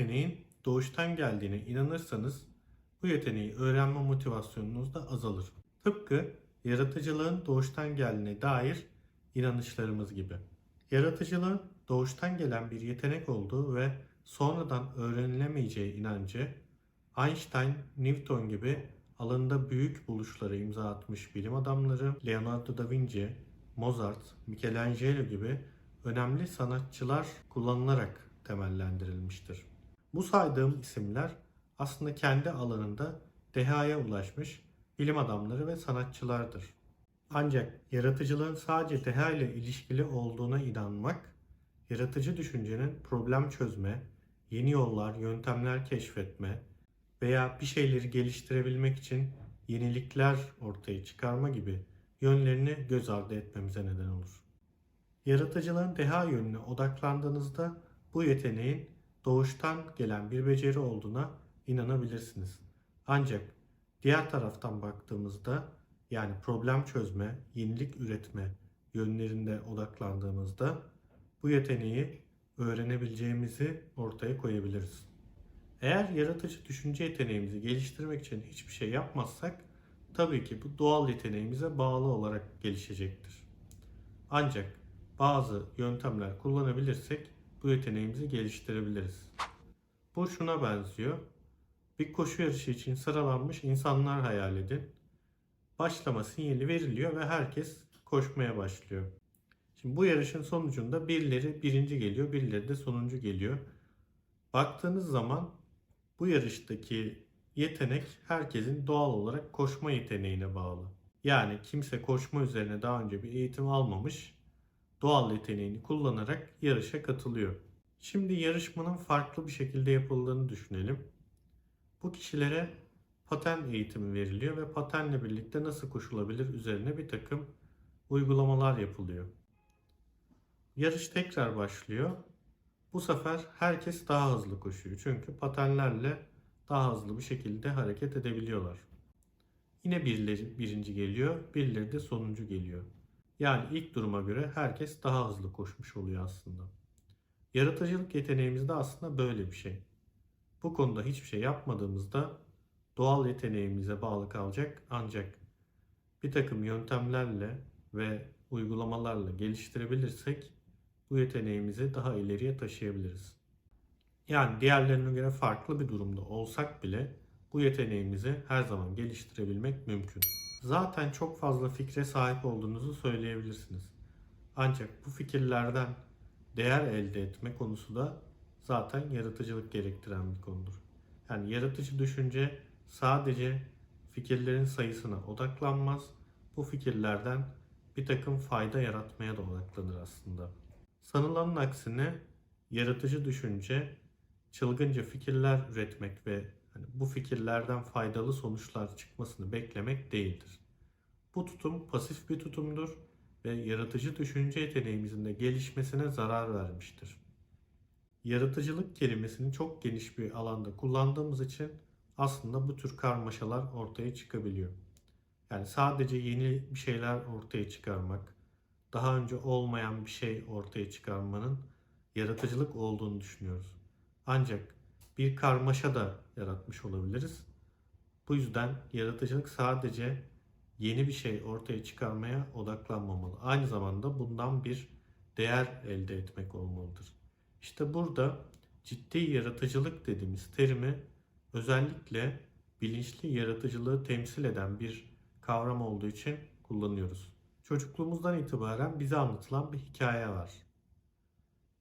yeteneğin doğuştan geldiğine inanırsanız bu yeteneği öğrenme motivasyonunuz da azalır. Tıpkı yaratıcılığın doğuştan geldiğine dair inanışlarımız gibi. Yaratıcılığın doğuştan gelen bir yetenek olduğu ve sonradan öğrenilemeyeceği inancı Einstein, Newton gibi alanında büyük buluşlara imza atmış bilim adamları, Leonardo da Vinci, Mozart, Michelangelo gibi önemli sanatçılar kullanılarak temellendirilmiştir. Bu saydığım isimler aslında kendi alanında dehaya ulaşmış bilim adamları ve sanatçılardır. Ancak yaratıcılığın sadece deha ile ilişkili olduğuna inanmak, yaratıcı düşüncenin problem çözme, yeni yollar, yöntemler keşfetme veya bir şeyleri geliştirebilmek için yenilikler ortaya çıkarma gibi yönlerini göz ardı etmemize neden olur. Yaratıcılığın deha yönüne odaklandığınızda bu yeteneğin doğuştan gelen bir beceri olduğuna inanabilirsiniz. Ancak diğer taraftan baktığımızda yani problem çözme, yenilik üretme yönlerinde odaklandığımızda bu yeteneği öğrenebileceğimizi ortaya koyabiliriz. Eğer yaratıcı düşünce yeteneğimizi geliştirmek için hiçbir şey yapmazsak tabii ki bu doğal yeteneğimize bağlı olarak gelişecektir. Ancak bazı yöntemler kullanabilirsek bu yeteneğimizi geliştirebiliriz. Bu şuna benziyor. Bir koşu yarışı için sıralanmış insanlar hayal edin. Başlama sinyali veriliyor ve herkes koşmaya başlıyor. Şimdi bu yarışın sonucunda birileri birinci geliyor, birileri de sonuncu geliyor. Baktığınız zaman bu yarıştaki yetenek herkesin doğal olarak koşma yeteneğine bağlı. Yani kimse koşma üzerine daha önce bir eğitim almamış, doğal yeteneğini kullanarak yarışa katılıyor. Şimdi yarışmanın farklı bir şekilde yapıldığını düşünelim. Bu kişilere paten eğitimi veriliyor ve patenle birlikte nasıl koşulabilir üzerine bir takım uygulamalar yapılıyor. Yarış tekrar başlıyor. Bu sefer herkes daha hızlı koşuyor. Çünkü patenlerle daha hızlı bir şekilde hareket edebiliyorlar. Yine birileri birinci geliyor, birileri de sonuncu geliyor. Yani ilk duruma göre herkes daha hızlı koşmuş oluyor aslında. Yaratıcılık yeteneğimiz de aslında böyle bir şey. Bu konuda hiçbir şey yapmadığımızda doğal yeteneğimize bağlı kalacak ancak bir takım yöntemlerle ve uygulamalarla geliştirebilirsek bu yeteneğimizi daha ileriye taşıyabiliriz. Yani diğerlerine göre farklı bir durumda olsak bile bu yeteneğimizi her zaman geliştirebilmek mümkün. Zaten çok fazla fikre sahip olduğunuzu söyleyebilirsiniz. Ancak bu fikirlerden değer elde etme konusu da zaten yaratıcılık gerektiren bir konudur. Yani yaratıcı düşünce sadece fikirlerin sayısına odaklanmaz, bu fikirlerden bir takım fayda yaratmaya da odaklanır aslında. Sanılanın aksine yaratıcı düşünce çılgınca fikirler üretmek ve hani bu fikirlerden faydalı sonuçlar çıkmasını beklemek değildir. Bu tutum pasif bir tutumdur ve yaratıcı düşünce yeteneğimizin de gelişmesine zarar vermiştir. Yaratıcılık kelimesini çok geniş bir alanda kullandığımız için aslında bu tür karmaşalar ortaya çıkabiliyor. Yani sadece yeni bir şeyler ortaya çıkarmak, daha önce olmayan bir şey ortaya çıkarmanın yaratıcılık olduğunu düşünüyoruz. Ancak bir karmaşa da yaratmış olabiliriz. Bu yüzden yaratıcılık sadece yeni bir şey ortaya çıkarmaya odaklanmamalı. Aynı zamanda bundan bir değer elde etmek olmalıdır. İşte burada ciddi yaratıcılık dediğimiz terimi özellikle bilinçli yaratıcılığı temsil eden bir kavram olduğu için kullanıyoruz. Çocukluğumuzdan itibaren bize anlatılan bir hikaye var.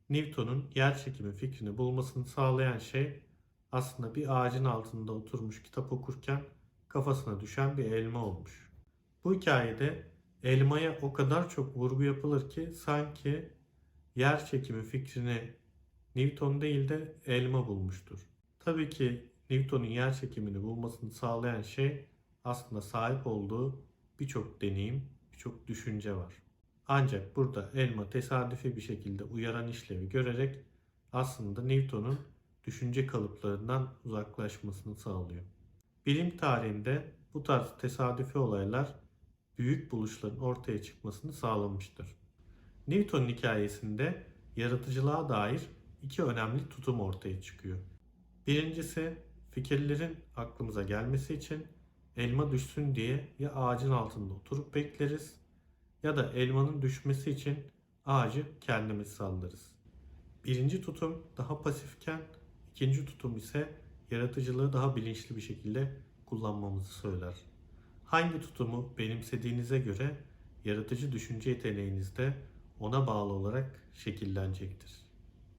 Newton'un yer çekimi fikrini bulmasını sağlayan şey aslında bir ağacın altında oturmuş kitap okurken kafasına düşen bir elma olmuş. Bu hikayede elmaya o kadar çok vurgu yapılır ki sanki yer çekimi fikrini Newton değil de elma bulmuştur. Tabii ki Newton'un yer çekimini bulmasını sağlayan şey aslında sahip olduğu birçok deneyim, birçok düşünce var. Ancak burada elma tesadüfi bir şekilde uyaran işlevi görerek aslında Newton'un düşünce kalıplarından uzaklaşmasını sağlıyor. Bilim tarihinde bu tarz tesadüfi olaylar büyük buluşların ortaya çıkmasını sağlamıştır. Newton'un hikayesinde yaratıcılığa dair iki önemli tutum ortaya çıkıyor. Birincisi fikirlerin aklımıza gelmesi için elma düşsün diye ya ağacın altında oturup bekleriz ya da elmanın düşmesi için ağacı kendimiz sallarız. Birinci tutum daha pasifken ikinci tutum ise yaratıcılığı daha bilinçli bir şekilde kullanmamızı söyler. Hangi tutumu benimsediğinize göre yaratıcı düşünce yeteneğiniz de ona bağlı olarak şekillenecektir.